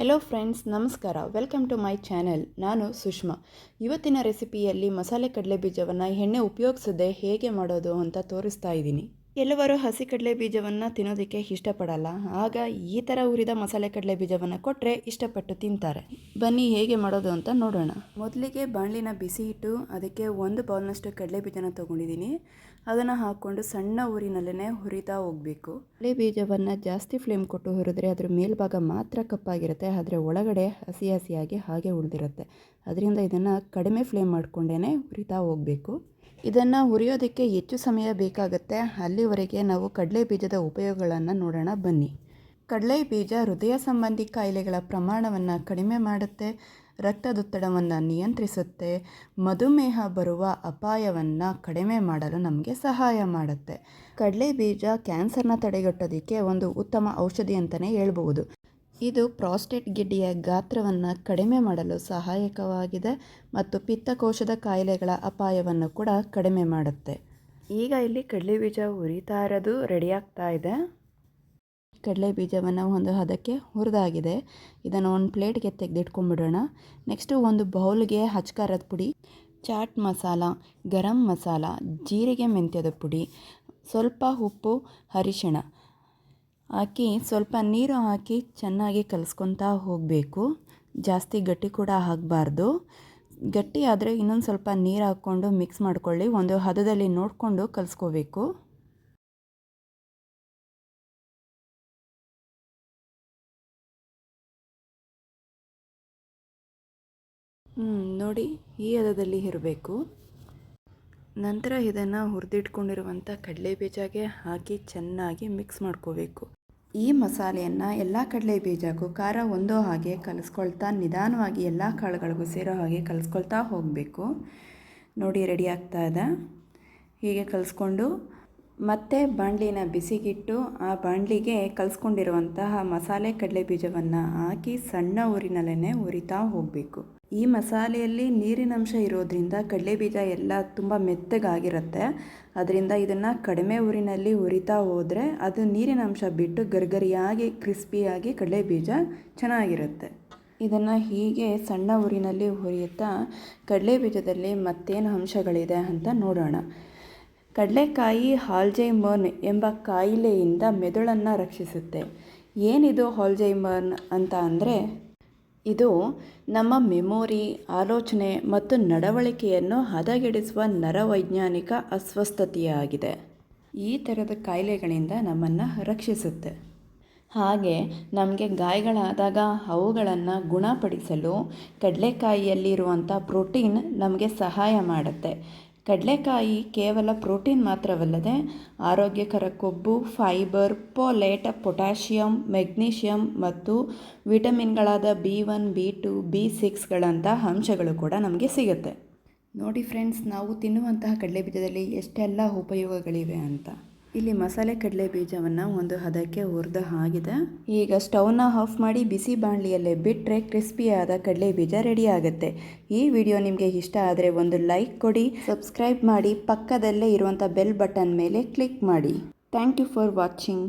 Hello friends ನಮಸ್ಕಾರ. Welcome to my channel ನಾನು ಸುಷ್ಮಾ. ಇವತ್ತಿನ ರೆಸಿಪಿಯಲ್ಲಿ ಮಸಾಲೆ ಕಡಲೆ ಬೀಜವನ್ನು ಎಣ್ಣೆ ಉಪಯೋಗಿಸದೆ ಹೇಗೆ ಮಾಡೋದು ಅಂತ ತೋರಿಸ್ತಾ ಇದ್ದೀನಿ. ಕೆಲವರು ಹಸಿ ಕಡಲೆ ಬೀಜವನ್ನು ತಿನ್ನೋದಕ್ಕೆ ಇಷ್ಟಪಡಲ್ಲ. ಆಗ ಈ ಥರ ಹುರಿದ ಮಸಾಲೆ ಕಡಲೆ ಬೀಜವನ್ನು ಕೊಟ್ಟರೆ ಇಷ್ಟಪಟ್ಟು ತಿಂತಾರೆ. ಬನ್ನಿ ಹೇಗೆ ಮಾಡೋದು ಅಂತ ನೋಡೋಣ. ಮೊದಲಿಗೆ ಬಾಣಲಿನ ಬಿಸಿ ಇಟ್ಟು ಅದಕ್ಕೆ ಒಂದು ಬೌಲ್ನಷ್ಟು ಕಡಲೆ ಬೀಜನ ತೊಗೊಂಡಿದ್ದೀನಿ. ಅದನ್ನು ಹಾಕ್ಕೊಂಡು ಸಣ್ಣ ಊರಿನಲ್ಲೇ ಹುರಿತಾ ಹೋಗಬೇಕು. ಕಡಲೆ ಬೀಜವನ್ನು ಜಾಸ್ತಿ ಫ್ಲೇಮ್ ಕೊಟ್ಟು ಹುರಿದ್ರೆ ಅದರ ಮೇಲ್ಭಾಗ ಮಾತ್ರ ಕಪ್ಪಾಗಿರುತ್ತೆ. ಆದರೆ ಒಳಗಡೆ ಹಸಿ ಹಸಿಯಾಗಿ ಹಾಗೆ ಉಳಿದಿರುತ್ತೆ. ಅದರಿಂದ ಇದನ್ನು ಕಡಿಮೆ ಫ್ಲೇಮ್ ಮಾಡಿಕೊಂಡೇ ಹುರಿತಾ ಹೋಗಬೇಕು. ಇದನ್ನು ಹುರಿಯೋದಕ್ಕೆ ಹೆಚ್ಚು ಸಮಯ ಬೇಕಾಗುತ್ತೆ. ಅಲ್ಲಿವರೆಗೆ ನಾವು ಕಡಲೆ ಬೀಜದ ಉಪಯೋಗಗಳನ್ನು ನೋಡೋಣ, ಬನ್ನಿ. ಕಡಲೆ ಬೀಜ ಹೃದಯ ಸಂಬಂಧಿ ಕಾಯಿಲೆಗಳ ಪ್ರಮಾಣವನ್ನು ಕಡಿಮೆ ಮಾಡುತ್ತೆ, ರಕ್ತದೊತ್ತಡವನ್ನು ನಿಯಂತ್ರಿಸುತ್ತೆ, ಮಧುಮೇಹ ಬರುವ ಅಪಾಯವನ್ನು ಕಡಿಮೆ ಮಾಡಲು ನಮಗೆ ಸಹಾಯ ಮಾಡುತ್ತೆ. ಕಡಲೆ ಬೀಜ ಕ್ಯಾನ್ಸರ್ನ ತಡೆಗಟ್ಟೋದಕ್ಕೆ ಒಂದು ಉತ್ತಮ ಔಷಧಿ ಅಂತಲೇ ಹೇಳ್ಬೋದು ಇದು ಪ್ರಾಸ್ಟೇಟ್ ಗಿಡ್ಡೆಯ ಗಾತ್ರವನ್ನು ಕಡಿಮೆ ಮಾಡಲು ಸಹಾಯಕವಾಗಿದೆ ಮತ್ತು ಪಿತ್ತಕೋಶದ ಕಾಯಿಲೆಗಳ ಅಪಾಯವನ್ನು ಕೂಡ ಕಡಿಮೆ ಮಾಡುತ್ತೆ. ಈಗ ಇಲ್ಲಿ ಕಡಲೆ ಬೀಜ ಹುರಿತಾ ಇರೋದು ರೆಡಿಯಾಗ್ತಾ ಇದೆ. ಕಡಲೆ ಬೀಜವನ್ನು ಒಂದು ಹದಕ್ಕೆ ಹುರಿದಾಗಿದೆ. ಇದನ್ನು ಒಂದು ಪ್ಲೇಟ್ಗೆ ತೆಗೆದಿಟ್ಕೊಂಡ್ಬಿಡೋಣ. ನೆಕ್ಸ್ಟು ಒಂದು ಬೌಲ್ಗೆ ಹಚ್ಕಾರದ ಪುಡಿ ಚಾಟ್ ಮಸಾಲ ಗರಂ ಮಸಾಲ ಜೀರಿಗೆ ಮೆಂತ್ಯದ ಪುಡಿ ಸ್ವಲ್ಪ ಉಪ್ಪು ಅರಿಶಿಣ ಹಾಕಿ ಸ್ವಲ್ಪ ನೀರು ಹಾಕಿ ಚೆನ್ನಾಗಿ ಕಲಿಸ್ಕೊತಾ ಹೋಗಬೇಕು. ಜಾಸ್ತಿ ಗಟ್ಟಿ ಕೂಡ ಆಗಬಾರ್ದು. ಗಟ್ಟಿ ಆದರೆ ಇನ್ನೊಂದು ಸ್ವಲ್ಪ ನೀರು ಹಾಕ್ಕೊಂಡು ಮಿಕ್ಸ್ ಮಾಡ್ಕೊಳ್ಳಿ. ಒಂದು ಹದದಲ್ಲಿ ನೋಡಿಕೊಂಡು ಕಲಿಸ್ಕೋಬೇಕು. ನೋಡಿ ಈ ಹದದಲ್ಲಿ ಇರಬೇಕು. ನಂತರ ಇದನ್ನು ಹುರಿದಿಟ್ಕೊಂಡಿರುವಂಥ ಕಡಲೆ ಬೀಜಗೆ ಹಾಕಿ ಚೆನ್ನಾಗಿ ಮಿಕ್ಸ್ ಮಾಡ್ಕೋಬೇಕು. ಈ ಮಸಾಲೆಯನ್ನು ಎಲ್ಲ ಕಡಲೆ ಬೀಜಕ್ಕೂ ಖಾರ ಒಂದೋ ಹಾಗೆ ಕಲಿಸ್ಕೊಳ್ತಾ, ನಿಧಾನವಾಗಿ ಎಲ್ಲ ಕಾಳುಗಳಿಗೂ ಸೇರೋ ಹಾಗೆ ಕಲಿಸ್ಕೊಳ್ತಾ ಹೋಗಬೇಕು. ನೋಡಿ ರೆಡಿ ಆಗ್ತಾ ಇದೆ. ಹೀಗೆ ಕಲಿಸ್ಕೊಂಡು ಮತ್ತೆ ಬಾಣಲಿನ ಬಿಸಿಗಿಟ್ಟು ಆ ಬಾಣಲಿಗೆ ಕಲಿಸ್ಕೊಂಡಿರುವಂತಹ ಮಸಾಲೆ ಕಡಲೆ ಬೀಜವನ್ನು ಹಾಕಿ ಸಣ್ಣ ಊರಿನಲ್ಲೇ ಉರಿತಾ ಹೋಗಬೇಕು. ಈ ಮಸಾಲೆಯಲ್ಲಿ ನೀರಿನಂಶ ಇರೋದ್ರಿಂದ ಕಡಲೆ ಬೀಜ ಎಲ್ಲ ತುಂಬ ಮೆತ್ತಗಾಗಿರುತ್ತೆ. ಅದರಿಂದ ಇದನ್ನು ಕಡಿಮೆ ಊರಿನಲ್ಲಿ ಉರಿತಾ ಹೋದರೆ ಅದು ನೀರಿನಂಶ ಬಿಟ್ಟು ಗರ್ಗರಿಯಾಗಿ, ಕ್ರಿಸ್ಪಿಯಾಗಿ ಕಡಲೆ ಬೀಜ ಚೆನ್ನಾಗಿರುತ್ತೆ. ಇದನ್ನು ಹೀಗೆ ಸಣ್ಣ ಊರಿನಲ್ಲಿ ಹುರಿಯುತ್ತಾ ಕಡಲೆ ಬೀಜದಲ್ಲಿ ಮತ್ತೇನು ಅಂಶಗಳಿದೆ ಅಂತ ನೋಡೋಣ. ಕಡಲೆಕಾಯಿ ಹಾಲ್ಜೈಮರ್ನ್ ಎಂಬ ಕಾಯಿಲೆಯಿಂದ ಮೆದುಳನ್ನು ರಕ್ಷಿಸುತ್ತೆ. ಏನಿದು ಹಾಲ್ಜೈಮರ್ನ್ ಅಂತ ಅಂದರೆ ಇದು ನಮ್ಮ ಮೆಮೊರಿ, ಆಲೋಚನೆ ಮತ್ತು ನಡವಳಿಕೆಯನ್ನು ಹದಗೆಡಿಸುವ ನರವೈಜ್ಞಾನಿಕ ಅಸ್ವಸ್ಥತೆಯಾಗಿದೆ. ಈ ಥರದ ಕಾಯಿಲೆಗಳಿಂದ ನಮ್ಮನ್ನು ರಕ್ಷಿಸುತ್ತೆ. ಹಾಗೆ ನಮಗೆ ಗಾಯಗಳಾದಾಗ ಅವುಗಳನ್ನು ಗುಣಪಡಿಸಲು ಕಡಲೆಕಾಯಿಯಲ್ಲಿರುವಂಥ ಪ್ರೋಟೀನ್ ನಮಗೆ ಸಹಾಯ ಮಾಡುತ್ತೆ. ಕಡಲೆಕಾಯಿ ಕೇವಲ ಪ್ರೋಟೀನ್ ಮಾತ್ರವಲ್ಲದೆ ಆರೋಗ್ಯಕರ ಕೊಬ್ಬು ಫೈಬರ್, ಪೋಲೇಟ್, ಪೊಟ್ಯಾಷಿಯಂ, ಮೆಗ್ನೀಷಿಯಂ ಮತ್ತು ವಿಟಮಿನ್ಗಳಾದ B one, B two, B ಸಿಕ್ಸ್ಗಳಂತಹ ಅಂಶಗಳು ಕೂಡ ನಮಗೆ ಸಿಗುತ್ತೆ. ನೋಡಿ ಫ್ರೆಂಡ್ಸ್, ನಾವು ತಿನ್ನುವಂತಹ ಕಡಲೆ ಬೀಜದಲ್ಲಿ ಎಷ್ಟೆಲ್ಲ ಉಪಯೋಗಗಳಿವೆ ಅಂತ. ಇಲ್ಲಿ ಮಸಾಲೆ ಕಡಲೆ ಬೀಜವನ್ನು ಒಂದು ಹದಕ್ಕೆ ಹುರಿದು ಆಗಿದೆ. ಈಗ ಸ್ಟವ್ನ ಆಫ್ ಮಾಡಿ ಬಿಸಿ ಬಾಣಲಿಯಲ್ಲೇ ಬಿಟ್ಟರೆ ಕ್ರಿಸ್ಪಿಯಾದ ಕಡಲೆ ಬೀಜ ರೆಡಿ ಆಗುತ್ತೆ. ಈ ವಿಡಿಯೋ ನಿಮಗೆ ಇಷ್ಟ ಆದರೆ ಒಂದು ಲೈಕ್ ಕೊಡಿ, ಸಬ್ಸ್ಕ್ರೈಬ್ ಮಾಡಿ, ಪಕ್ಕದಲ್ಲೇ ಇರುವಂಥ ಬೆಲ್ ಬಟನ್ ಮೇಲೆ ಕ್ಲಿಕ್ ಮಾಡಿ. Thank you for watching.